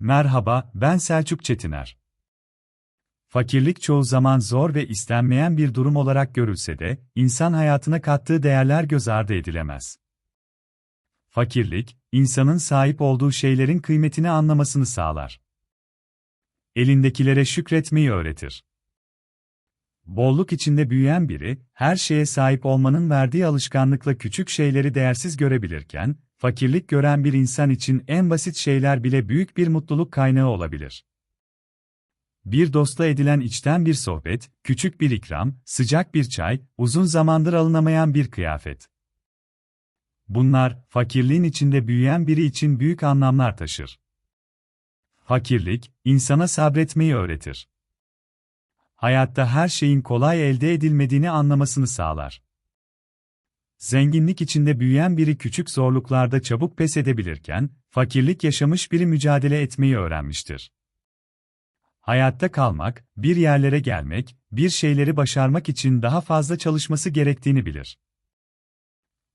Merhaba, ben Selçuk Çetiner. Fakirlik çoğu zaman zor ve istenmeyen bir durum olarak görülse de, insan hayatına kattığı değerler göz ardı edilemez. Fakirlik, insanın sahip olduğu şeylerin kıymetini anlamasını sağlar. Elindekilere şükretmeyi öğretir. Bolluk içinde büyüyen biri, her şeye sahip olmanın verdiği alışkanlıkla küçük şeyleri değersiz görebilirken, fakirlik gören bir insan için en basit şeyler bile büyük bir mutluluk kaynağı olabilir. Bir dostla edilen içten bir sohbet, küçük bir ikram, sıcak bir çay, uzun zamandır alınamayan bir kıyafet. Bunlar, fakirliğin içinde büyüyen biri için büyük anlamlar taşır. Fakirlik, insana sabretmeyi öğretir. Hayatta her şeyin kolay elde edilmediğini anlamasını sağlar. Zenginlik içinde büyüyen biri küçük zorluklarda çabuk pes edebilirken, fakirlik yaşamış biri mücadele etmeyi öğrenmiştir. Hayatta kalmak, bir yerlere gelmek, bir şeyleri başarmak için daha fazla çalışması gerektiğini bilir.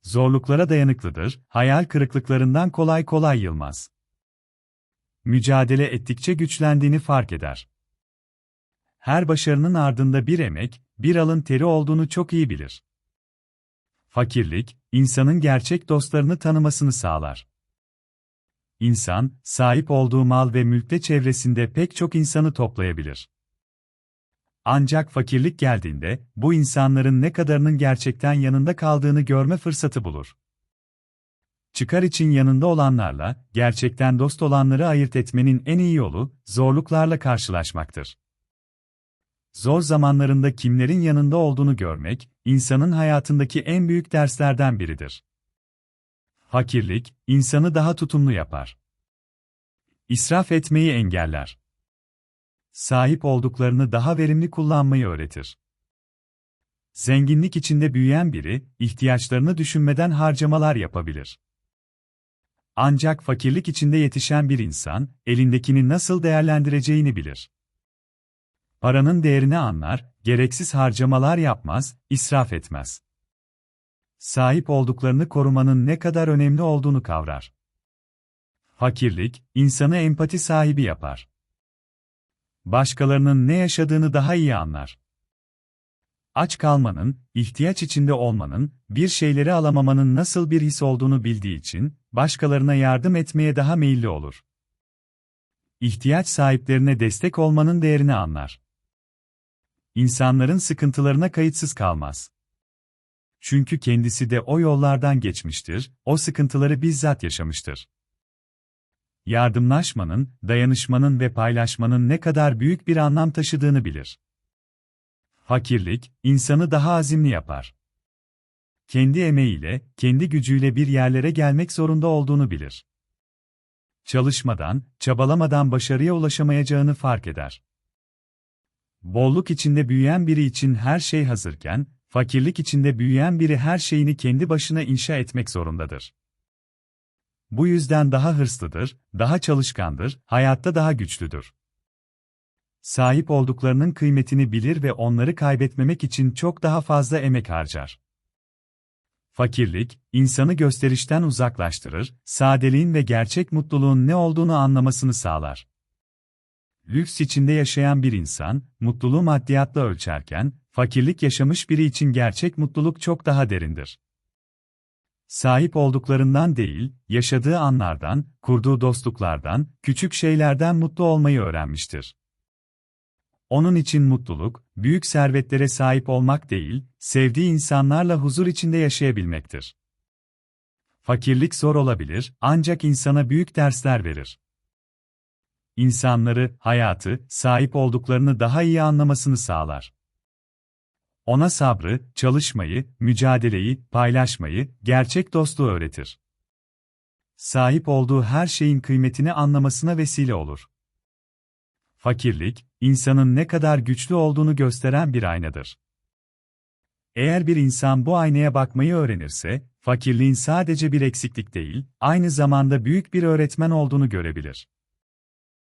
Zorluklara dayanıklıdır, hayal kırıklıklarından kolay kolay yılmaz. Mücadele ettikçe güçlendiğini fark eder. Her başarının ardında bir emek, bir alın teri olduğunu çok iyi bilir. Fakirlik, insanın gerçek dostlarını tanımasını sağlar. İnsan, sahip olduğu mal ve mülkte çevresinde pek çok insanı toplayabilir. Ancak fakirlik geldiğinde, bu insanların ne kadarının gerçekten yanında kaldığını görme fırsatı bulur. Çıkar için yanında olanlarla, gerçekten dost olanları ayırt etmenin en iyi yolu, zorluklarla karşılaşmaktır. Zor zamanlarında kimlerin yanında olduğunu görmek, insanın hayatındaki en büyük derslerden biridir. Fakirlik, insanı daha tutumlu yapar. İsraf etmeyi engeller. Sahip olduklarını daha verimli kullanmayı öğretir. Zenginlik içinde büyüyen biri, ihtiyaçlarını düşünmeden harcamalar yapabilir. Ancak fakirlik içinde yetişen bir insan, elindekini nasıl değerlendireceğini bilir. Paranın değerini anlar, gereksiz harcamalar yapmaz, israf etmez. Sahip olduklarını korumanın ne kadar önemli olduğunu kavrar. Fakirlik, insanı empati sahibi yapar. Başkalarının ne yaşadığını daha iyi anlar. Aç kalmanın, ihtiyaç içinde olmanın, bir şeyleri alamamanın nasıl bir his olduğunu bildiği için, başkalarına yardım etmeye daha meyilli olur. İhtiyaç sahiplerine destek olmanın değerini anlar. İnsanların sıkıntılarına kayıtsız kalmaz. Çünkü kendisi de o yollardan geçmiştir, o sıkıntıları bizzat yaşamıştır. Yardımlaşmanın, dayanışmanın ve paylaşmanın ne kadar büyük bir anlam taşıdığını bilir. Fakirlik, insanı daha azimli yapar. Kendi emeğiyle, kendi gücüyle bir yerlere gelmek zorunda olduğunu bilir. Çalışmadan, çabalamadan başarıya ulaşamayacağını fark eder. Bolluk içinde büyüyen biri için her şey hazırken, fakirlik içinde büyüyen biri her şeyini kendi başına inşa etmek zorundadır. Bu yüzden daha hırslıdır, daha çalışkandır, hayatta daha güçlüdür. Sahip olduklarının kıymetini bilir ve onları kaybetmemek için çok daha fazla emek harcar. Fakirlik, insanı gösterişten uzaklaştırır, sadeliğin ve gerçek mutluluğun ne olduğunu anlamasını sağlar. Lüks içinde yaşayan bir insan, mutluluğu maddiyatla ölçerken, fakirlik yaşamış biri için gerçek mutluluk çok daha derindir. Sahip olduklarından değil, yaşadığı anlardan, kurduğu dostluklardan, küçük şeylerden mutlu olmayı öğrenmiştir. Onun için mutluluk, büyük servetlere sahip olmak değil, sevdiği insanlarla huzur içinde yaşayabilmektir. Fakirlik zor olabilir, ancak insana büyük dersler verir insanları, hayatı, sahip olduklarını daha iyi anlamasını sağlar. Ona sabrı, çalışmayı, mücadeleyi, paylaşmayı, gerçek dostluğu öğretir. Sahip olduğu her şeyin kıymetini anlamasına vesile olur. Fakirlik, insanın ne kadar güçlü olduğunu gösteren bir aynadır. Eğer bir insan bu aynaya bakmayı öğrenirse, fakirliğin sadece bir eksiklik değil, aynı zamanda büyük bir öğretmen olduğunu görebilir.